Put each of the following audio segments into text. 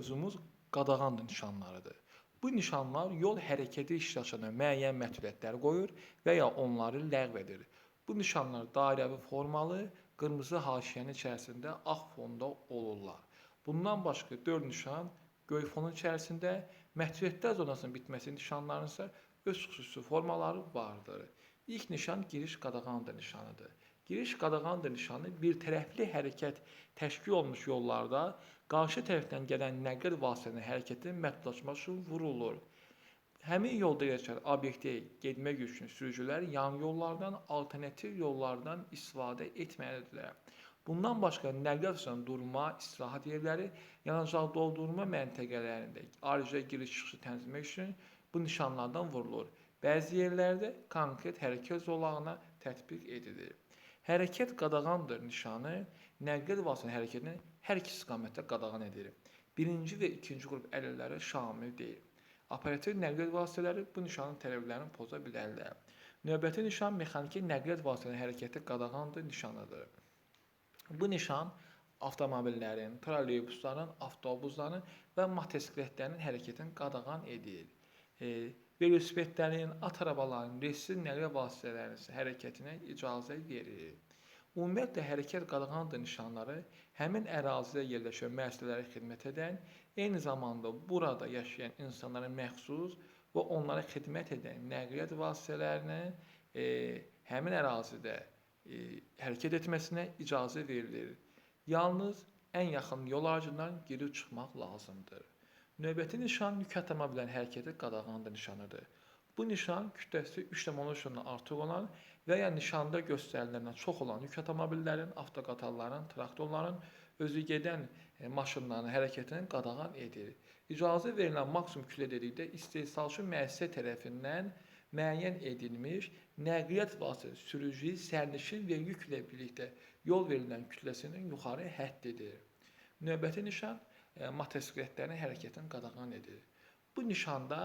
mövzumuz qadağan nişanlarıdır. Bu nişanlar yol hərəkəti iştirakçılarına müəyyən məsuliyyətlər qoyur və ya onları ləğv edir. Bu nişanlar dairəvi formalı, qırmızı haşiyənin içərisində ağ fonda olurlar. Bundan başqa 4 nişan göy fonun içərisində, məhdudiyyətlər zonasının bitməsi nişanlarının isə öz xüsusi formaları vardır. İlk nişan giriş qadağandır nişanıdır. Giriş qadağandır nişanı bir tərəfli hərəkət təşkil olunmuş yollarda qarşı tərəfdən gələn nəql vasitəsinin hərəkətini məhdudlaşmaq üçün vurulur. Həmin yolda yerləşən obyektə getmək üçün sürücülər yan yollardan, alternativ yollardan istifadə etməlidirlər. Bundan başqa nəqliyyat üçün durma, istirahət yerləri, yanacaq doldurma məntəqələrində ayrıca giriş-çıxışı tənzimləmək üçün bu nişanlardan vurulur. Bəzi yerlərdə konkret hərəkət zolağına tətbiq edilir. Hərəkət qadağandır nişanı nəqliyyat vasitəsinin hərəkətini hər iki istiqamətdə qadağan edir. Birinci və ikinci qrup əlilləri şamil deyil. Operativ nəqliyyat vasitələri bu nişanın tələblərini poza bilərlər. Növbəti nişan mexaniki nəqliyyat vasitələrinin hərəkəti qadağandır nişanıdır. Bu nişan avtomobillərin, trolleybusların, avtobusların və motosikletlərin hərəkətini qadağan edir. E, velosipedlərin, at arabalarının, reysli nəqliyyat vasitələrinin hərəkətinə icazə verir. Ümumiyyətlə hərəkət qadağandır nişanları həmin ərazidə yerləşən müəssisələrə xidmət edən, eyni zamanda burada yaşayan insanlara məxsus və onlara xidmət edən nəqliyyat vasitələrinə e, həmin ərazidə e, hərəkət etməsinə icazə verilir. Yalnız ən yaxın yol aracından girib çıxmaq lazımdır. Növbəti nişan yük avtomobillərin hərəkəti qadağandır nişanıdır. Bu nişan kütləsi 3,3-dan artıq olan və ya nişanda göstəriləndən çox olan yük avtomobillərin, avtoqatarların, traktorların özü gedən e, maşınların hərəkətini qadağan edir. İcazə verilən maksimum kütlə dedikdə istehsalçı müəssisə tərəfindən müəyyən edilmiş nəqliyyat vasitəsi sürücü, sərnişin və yüklə birlikdə yol verilən kütləsinin yuxarı həddidir. Növbəti nişan e, motosikletlərin hərəkətini qadağan edir. Bu nişanda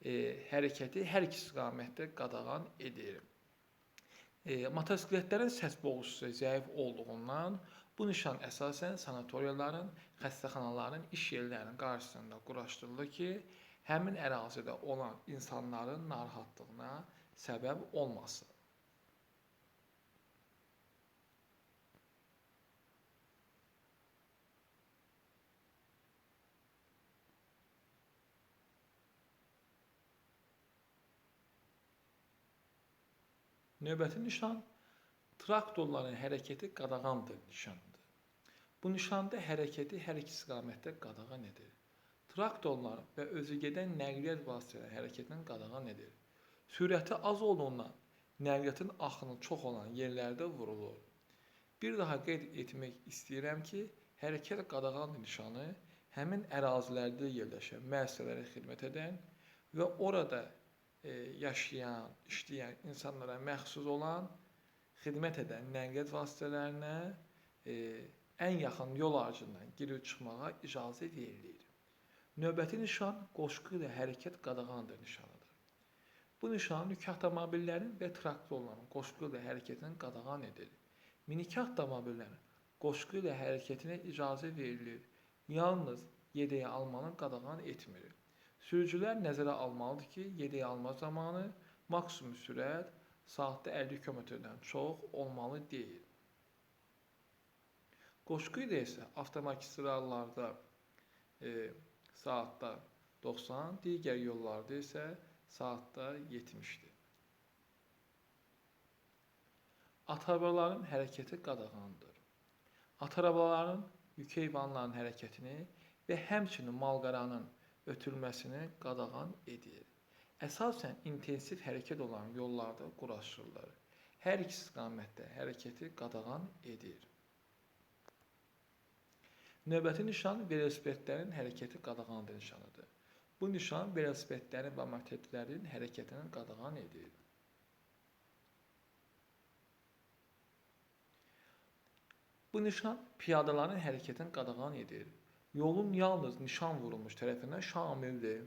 e, hərəkəti hər iki istiqamətdə qadağan edir. E, motosikletlərin səs boğucusu zəif olduğundan bu nişan əsasən sanatoriyaların, xəstəxanaların, iş yerlərinin qarşısında quraşdırılır ki, həmin ərazidə olan insanların narahatlığına səbəb olmasın. Növbəti nişan traktorların hərəkəti qadağandır nişanıdır. Bu nişanda hərəkəti hər iki istiqamətdə qadağan edir. Traktorlar və özü gedən nəqliyyat vasitələri hərəkətini qadağan edir. Sürəti az olduğundan nəqliyyatın axını çox olan yerlərdə vurulur. Bir daha qeyd etmək istəyirəm ki, hərəkət qadağandır nişanı həmin ərazilərdə yerləşən müəssisələrə xidmət edən və orada e, yaşayan, işləyən insanlara məxsus olan xidmət edən nəqliyyat vasitələrinə e, ən yaxın yol aracından girib çıxmağa icazə verilir. Növbəti nişan qoşqu ilə hərəkət qadağandır nişanıdır. Bu nişan yük avtomobillərin və traktorların qoşqu ilə hərəkətini qadağan edir. Minik avtomobillərin qoşqu ilə hərəkətinə icazə verilir. Yalnız yedeyə almanı qadağan etmir. Sürücülər nəzərə almalıdır ki, yedək alma zamanı maksimum sürət saatda 50 km-dən çox olmalı deyil. Qoşqu ilə isə avtomagistrallarda e, saatda 90, digər yollarda isə saatda 70-dir. Atarabaların hərəkəti qadağandır. Atarabaların yük heyvanlarının hərəkətini və həmçinin malqaranın ötürməsini qadağan edir. Əsasən intensiv hərəkət olan yollarda quraşdırılır. Hər iki istiqamətdə hərəkəti qadağan edir. Növbəti nişan velosipedlərin hərəkəti qadağandır nişanıdır. Bu nişan velosipedlərin və mopedlərin hərəkətini qadağan edir. Bu nişan piyadaların hərəkətini qadağan edir yolun yalnız nişan vurulmuş tərəfindən şamildir.